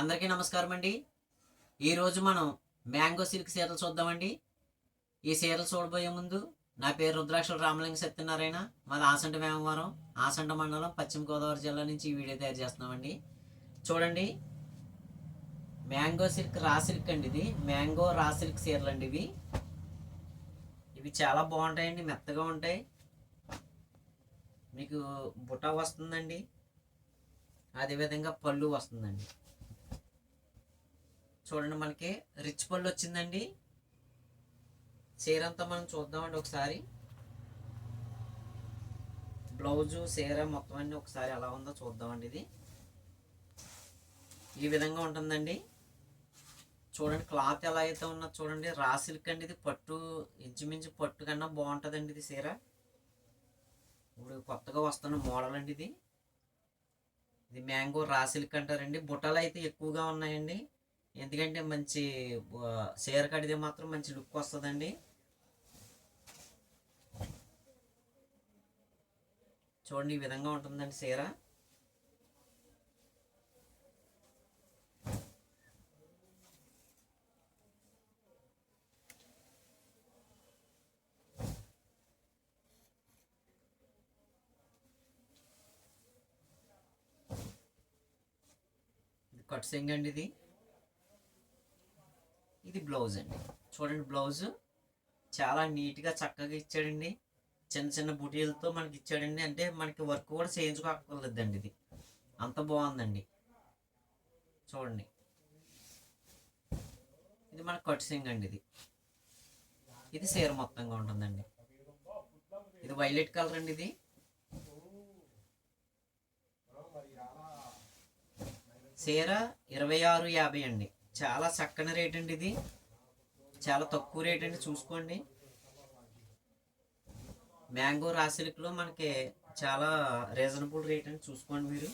అందరికీ నమస్కారం అండి. ఈరోజు మనం మ్యాంగో సిల్క్ చీరలు చూద్దామండి. ఈ చీరలు చూడబోయే ముందు నా పేరు రుద్రాక్షలు రామలింగ సత్యనారాయణ. మాది ఆసంట వేమవరం ఆసంట మండలం పశ్చిమ గోదావరి జిల్లా నుంచి ఈ వీడియో తయారు చేస్తున్నామండి. చూడండి. మ్యాంగో సిల్క్ రా సిల్క్ అండి ఇది. మ్యాంగో రా సిల్క్ చీరలు అండి ఇవి. ఇవి చాలా బాగుంటాయండి మెత్తగా ఉంటాయి. మీకు బుట్ట వస్తుందండి. అదేవిధంగా పళ్ళు వస్తుందండి. చూడండి మనకి రిచ్ పళ్ళు వచ్చిందండి. చీర అంతా మనం చూద్దామండి ఒకసారి. బ్లౌజు చీర మొత్తం అన్ని ఒకసారి ఎలా ఉందో చూద్దామండి ఇది. ఈ విధంగా ఉంటుందండి. చూడండి క్లాత్ ఎలా అయితే ఉన్నదో చూడండి. రా సిల్క్ అండి ఇది. పట్టు ఇంచుమించు పట్టు కన్నా బాగుంటుందండి ఇది చీర. ఇప్పుడు కొత్తగా వస్తున్న మోడల్ అండి ఇది. ఇది మ్యాంగో రా సిల్క్ అంటారండి. బుట్టలు అయితే ఎక్కువగా ఉన్నాయండి. ఎందుకంటే మంచి చీర కడితే మాత్రం మంచి లుక్ వస్తుందండి. చూడండి ఈ విధంగా ఉంటుందండి చీర. కట్ సింగ్ అండి ఇది. ఇది బ్లౌజ్ అండి. చూడండి బ్లౌజ్. చాలా నీట్గా చక్కగా ఇచ్చాడండి. చిన్న చిన్న బుటీలతో మనకి ఇచ్చాడండి. అంటే మనకి వర్క్ కూడా చేయించుకోకర్లేదండి ఇది. అంత బాగుందండి. చూడండి. ఇది మన కట్ సింగ్ అండి ఇది. ఇది సీర మొత్తంగా ఉంటుందండి. ఇది వైలెట్ కలర్ అండి ఇది. చీర ఇరవై ఆరు యాభై అండి. చాలా చక్కని రేట్ అండి ఇది. చాలా తక్కువ రేట్ అండి చూసుకోండి. మ్యాంగో రాసిలిక్లో మనకి చాలా రీజనబుల్ రేట్ అని చూసుకోండి మీరు.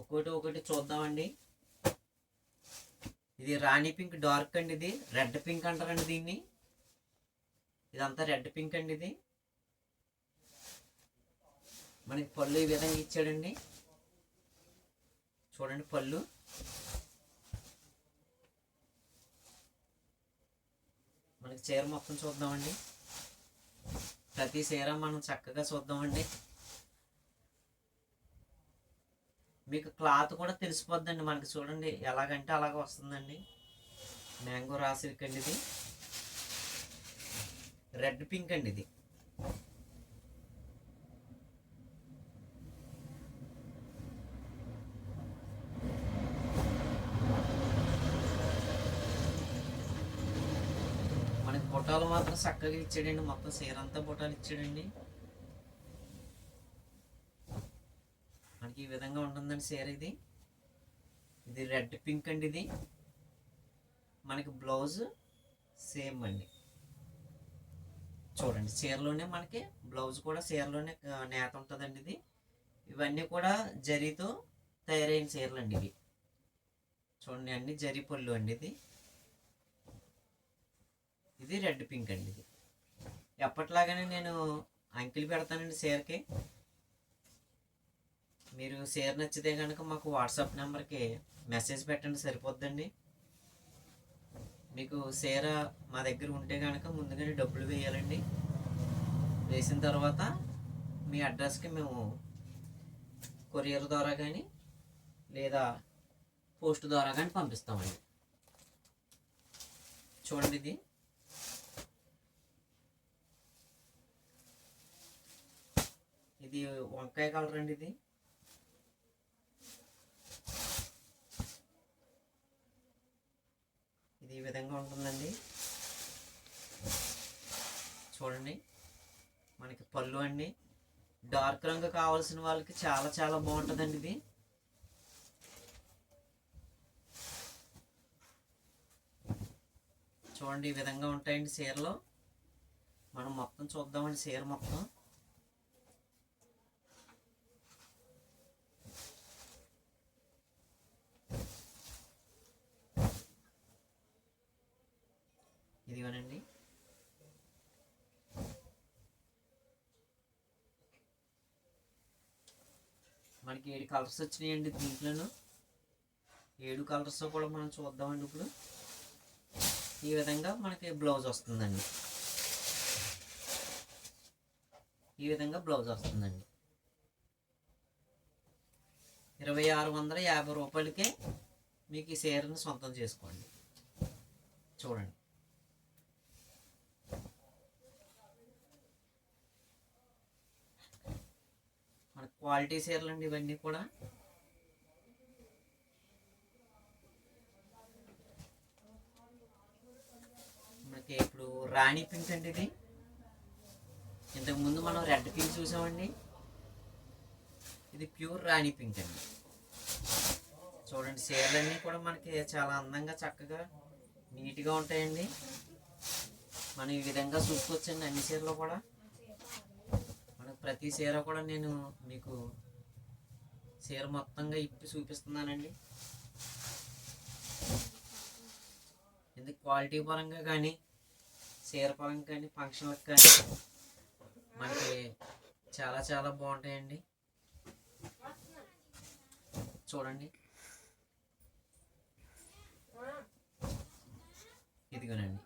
ఒక్కోటి ఒకటి చూద్దామండి. ఇది రాణి పింక్ డార్క్ అండి ఇది. రెడ్ పింక్ అంటారండి దీన్ని. ఇదంతా రెడ్ పింక్ అండి ఇది. మనకి పళ్ళు ఈ విధంగా ఇచ్చాడండి. చూడండి పళ్ళు. చూడండి చీర మొత్తం చూద్దామండి. ప్రతి చీర మనం చక్కగా చూద్దామండి. మీకు క్లాత్ కూడా తెలిసిపోద్దండి మనకి చూడండి ఎలాగంటే అలాగ వస్తుందండి. మ్యాంగో రాసిల్క్ అండి ఇది. రెడ్ పింక్ అండి ఇది. బుటాలు మాత్రం చక్కగా ఇచ్చాడండి. మొత్తం చీర అంతా బుటాలు ఇచ్చాడండి. మనకి ఈ విధంగా ఉంటుందండి చీర ఇది. ఇది రెడ్ పింక్ అండి ఇది. మనకి బ్లౌజ్ సేమ్ అండి. చూడండి చీరలోనే మనకి బ్లౌజ్ కూడా చీరలోనే నేత ఉంటుందండి ఇది. ఇవన్నీ కూడా జరీతో తయారైన చీరలు అండి ఇవి. చూడండి అన్ని జరీ పళ్ళు అండి ఇది. ఇది రెడ్ పింక్ అండి ఇది. ఎప్పట్లాగానే నేను అంకిల్ పెడతానండి షేర్కి. మీరు షేర్ నచ్చితే కనుక మాకు వాట్సాప్ నెంబర్కి మెసేజ్ పెట్టండి సరిపోద్దండి. మీకు షేర్ మా దగ్గర ఉంటే కనుక ముందుగానే డబ్బులు వేయాలండి. వేసిన తర్వాత మీ అడ్రస్కి మేము కొరియర్ ద్వారా కానీ లేదా పోస్ట్ ద్వారా కానీ పంపిస్తామండి. చూడండి ఇది. ఇది వంకాయ కలర్ అండి ఇది. ఇది ఈ విధంగా ఉంటుందండి. చూడండి మనకి పళ్ళు అండి. డార్క్ రంగు కావాల్సిన వాళ్ళకి చాలా చాలా బాగుంటుందండి ఇది. చూడండి ఈ విధంగా ఉంటాయండి చీరలో. మనం మొత్తం చూద్దామండి చీర మొత్తం ఇదిగోనండి మనకి ఏడు కలర్స్ వచ్చినాయండి దీంట్లోనూ. ఏడు కలర్స్ కూడా మనం చూద్దామండి ఇప్పుడు. ఈ విధంగా మనకి బ్లౌజ్ వస్తుందండి. ఈ విధంగా బ్లౌజ్ వస్తుందండి. ఇరవై ఆరు వందల యాభై రూపాయలకే మీకు ఈ చీరని సొంతం చేసుకోండి. చూడండి మన క్వాలిటీ చీరలు అండి ఇవన్నీ కూడా. మనకి ఇప్పుడు రాణి పింక్ అండి ఇది. ఇంతకు ముందు మనం రెడ్ పింక్ చూసామండి. ఇది ప్యూర్ రాణి పింక్ అండి. చూడండి చీరలన్నీ కూడా మనకి చాలా అందంగా చక్కగా నీట్గా ఉంటాయండి. మనం ఈ విధంగా చూసుకోవచ్చండి అన్ని చీరలు కూడా. ప్రతి చీర కూడా నేను మీకు చీర మొత్తంగా ఇప్పి చూపిస్తున్నానండి. ఎందుకు క్వాలిటీ పరంగా కానీ చీర పరంగా కానీ ఫంక్షన్లకు కానీ మనకి చాలా చాలా బాగుంటాయండి. చూడండి. ఇదిగోనండి.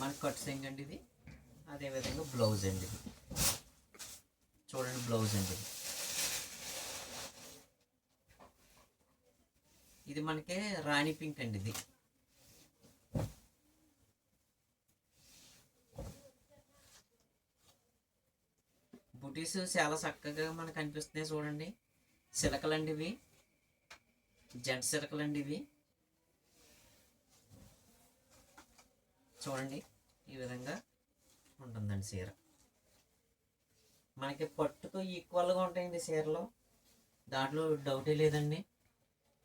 మనకి కట్స్ ఏంటండి ఇది. అదేవిధంగా బ్లౌజ్ అండి. చూడండి బ్లౌజ్ అండి. ఇది ఇది మనకి రాణి పింక్ అండి ఇది. బుటీస్ చాలా చక్కగా మనకు అనిపిస్తున్నాయి చూడండి. సిలకలండి ఇవి. జెంట్ సిలకలండి ఇవి. చూడండి ఈ విధంగా. ఉంటుందండి చీర. మనకి పట్టుతో ఈక్వల్గా ఉంటాయండి చీరలో. దాంట్లో డౌటే లేదండి.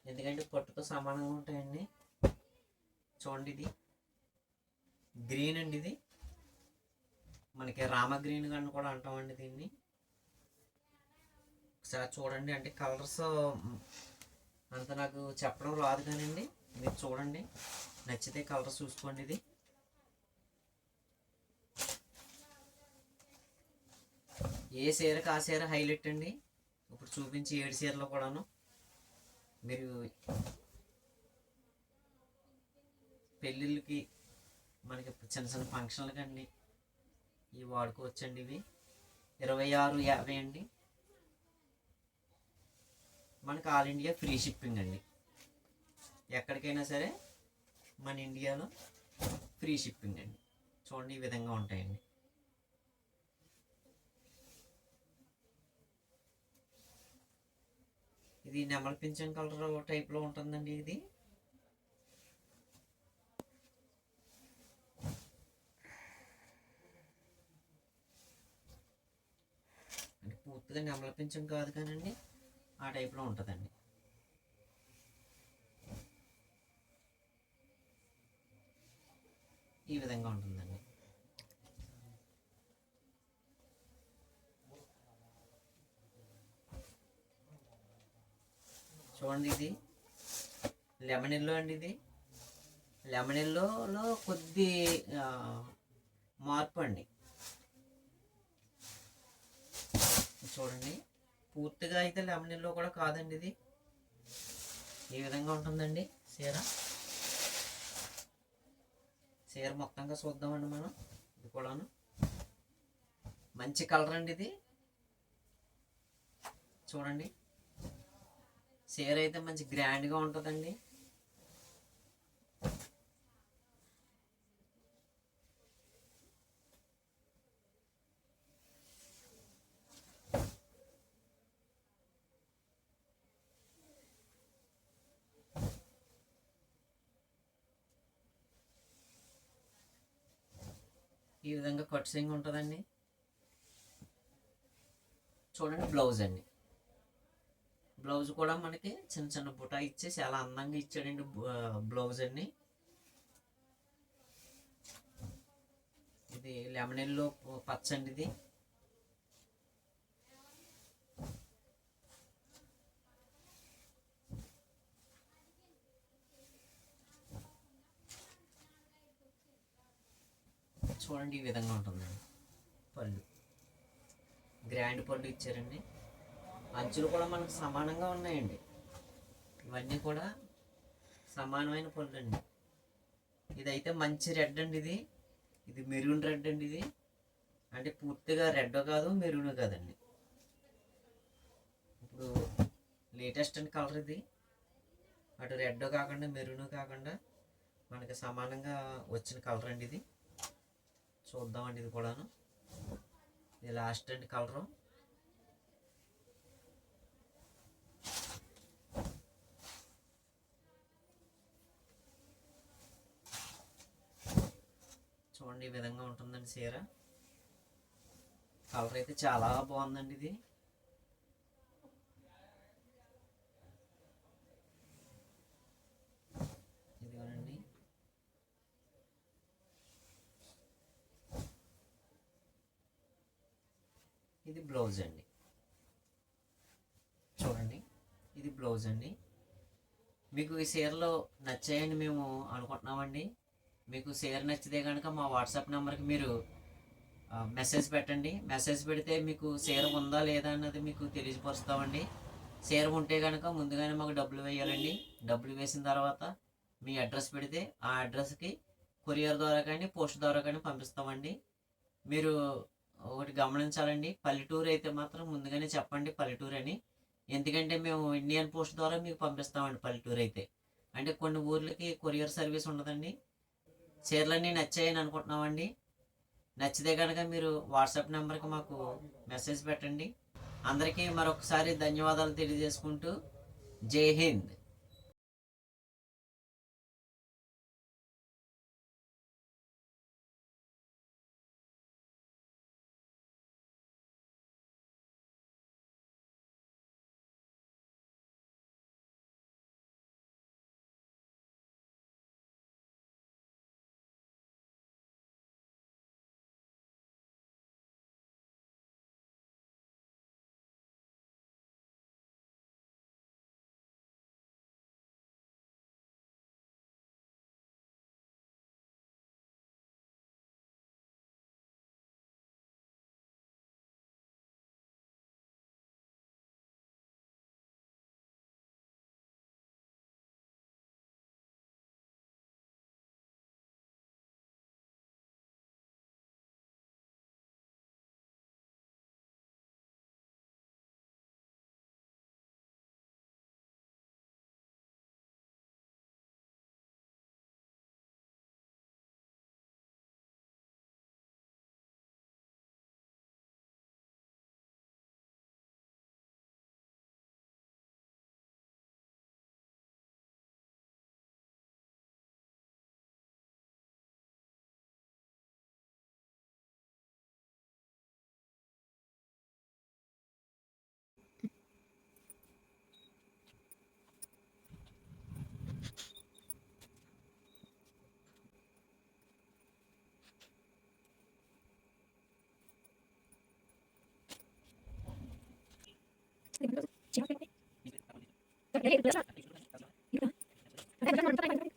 ఎందుకంటే పట్టుతో సమానంగా ఉంటాయండి. చూడండి ఇది. గ్రీన్ అండి ఇది. మనకి రామ గ్రీన్ అని కూడా అంటామండి దీన్ని. ఒకసారి చూడండి అంటే కలర్స్ అంత నాకు చెప్పడం రాదు కానండి. మీరు చూడండి. నచ్చితే కలర్స్ చూసుకోండి ఇది. ఏ చీరకు ఆ చీర హైలైట్ అండి? ఇప్పుడు చూపించి ఏడు చీరలు కూడాను. మీరు పెళ్ళిళ్ళకి మనకి చిన్న చిన్న ఫంక్షన్లకి అండి ఇవి వాడుకోవచ్చండి ఇవి. ఇరవై ఆరు యాభై అండి. మనకి ఆల్ ఇండియా ఫ్రీ షిప్పింగ్ అండి. ఎక్కడికైనా సరే మన ఇండియాలో ఫ్రీ షిప్పింగ్ అండి. చూడండి ఈ విధంగా ఉంటాయండి. ఇది నెమల పింఛం కలర్ టైప్లో ఉంటుందండి ఇది. పూర్తిగా నెమల పింఛం కాదు కానండి ఆ టైప్లో ఉంటుందండి ఈ విధంగా ఉంటుందండి చూడండి ఇది. లెమన్ ఎల్లో అండి ఇది. లెమన్ ఎల్లోలో కొద్ది మార్పు అండి. చూడండి. పూర్తిగా అయితే లెమన్ ఎల్లో కూడా కాదండి ఇది. ఈ విధంగా ఉంటుందండి చీర? చీర మొత్తంగా చూద్దామండి మనం. ఇది కూడాను. మంచి కలర్ అండి ఇది. చూడండి. చీర అయితే మంచి గ్రాండ్గా ఉంటుందండి. ఈ విధంగా కట్ సింగ్ ఉంటుందండి. చూడండి బ్లౌజ్ అండి. బ్లౌజ్ కూడా మనకి చిన్న చిన్న బుటా ఇచ్చి చాలా అందంగా ఇచ్చాడండి బ్లౌజ్ అన్ని. ఇది లెమన్ ఎల్లో పచ్చండి ఇది. చూడండి ఈ విధంగా ఉంటుందండి. పళ్ళు. గ్రాండ్ పళ్ళు ఇచ్చారండి. అంచులు కూడా మనకు సమానంగా ఉన్నాయండి. ఇవన్నీ కూడా సమానమైన పళ్ళు అండి ఇదైతే మంచి రెడ్ అండి ఇది. ఇది మెరూన్ రెడ్ అండి ఇది. అంటే పూర్తిగా రెడ్ కాదు మెరూన్ కాదండి. ఇప్పుడు లేటెస్ట్ అండ్ కలర్ ఇది. అటు రెడ్ కాకుండా మెరూన్ కాకుండా మనకి సమానంగా వచ్చిన కలర్ అండి ఇది. చూద్దామండి ఇది కూడాను. ఇది లాస్ట్ అండి కలరు. చూడండి ఈ విధంగా ఉంటుందండి చీర. కలర్ అయితే చాలా బాగుందండి ఇది. ఇదిగోనండి. ఇది బ్లౌజ్ అండి. చూడండి. ఇది బ్లౌజ్ అండి. మీకు ఈ చీరలో నచ్చాయని మేము అనుకుంటున్నామండి. మీకు షేర్ నచ్చితే కనుక మా వాట్సాప్ నెంబర్కి మీరు మెసేజ్ పెట్టండి. మెసేజ్ పెడితే మీకు షేర్ ఉందా లేదా అన్నది మీకు తెలియపరుస్తామండి. షేర్ ఉంటే కనుక ముందుగానే మాకు డబ్బులు వేయాలండి. డబ్బులు వేసిన తర్వాత మీ అడ్రస్ పెడితే ఆ అడ్రస్కి కొరియర్ ద్వారా కానీ పోస్ట్ ద్వారా కానీ పంపిస్తామండి. మీరు ఒకటి గమనించాలండి. పల్లెటూరు అయితే మాత్రం ముందుగానే చెప్పండి పల్లెటూరు అని. ఎందుకంటే మేము ఇండియన్ పోస్ట్ ద్వారా మీకు పంపిస్తామండి పల్లెటూరు అయితే. అంటే కొన్ని ఊర్లకి కొరియర్ సర్వీస్ ఉండదండి. చీరలన్నీ నచ్చాయని అనుకుంటున్నామండి. నచ్చితే కనుక మీరు వాట్సాప్ నెంబర్కి మాకు మెసేజ్ పెట్టండి. అందరికీ మరొకసారి ధన్యవాదాలు తెలియజేసుకుంటూ. జై Hind. Jadi itu biasa. Gitu. Kita bisa menentukan